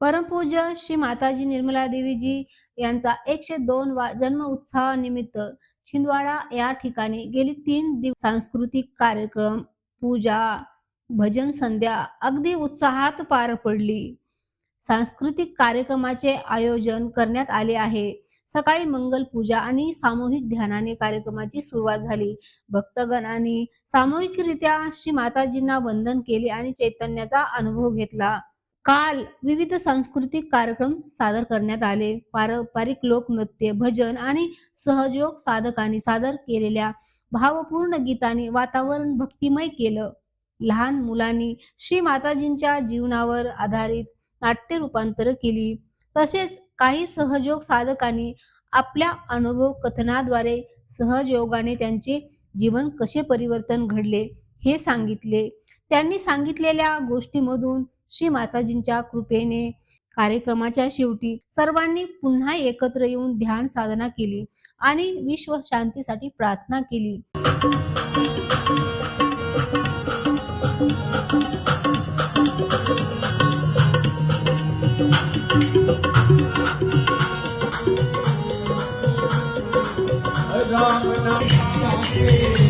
परमपूज्य श्री माताजी निर्मला देवीजी यांचा एकशे दोन वा जन्म उत्सवानिमित्त छिंदवाडा या ठिकाणी गेली तीन दिवस सांस्कृतिक कार्यक्रम पूजा भजन संध्या अगदी उत्साहात पार पडली. सांस्कृतिक कार्यक्रमाचे आयोजन करण्यात आले आहे. सकाळी मंगल पूजा आणि सामूहिक ध्यानाने कार्यक्रमाची सुरुवात झाली. भक्तगणांनी सामूहिकरित्या श्री माताजींना वंदन केले आणि चैतन्याचा अनुभव घेतला. काल विविध सांस्कृतिक कार्यक्रम सादर करण्यात आले. पारंपरिक लोकनृत्य भजन आणि सहयोग साधकांनी सादर केलेल्या भावपूर्ण गीताने वातावरण भक्तिमय केलं. लहान मुलांनी श्री माताजींच्या जीवनावर आधारित नाट्य रूपांतर केली. तसेच काही सहयोग साधकांनी आपल्या अनुभव कथनाद्वारे सहजयोगाने त्यांचे जीवन कसे परिवर्तन घडले हे सांगितले. त्यांनी सांगितलेल्या गोष्टीमधून श्री माताजींच्या कृपेने कार्यक्रमाच्या शेवटी सर्वांनी पुन्हा एकत्र येऊन ध्यान साधना केली आणि विश्व शांतीसाठी प्रार्थना केली. Ram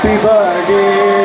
Happy birthday.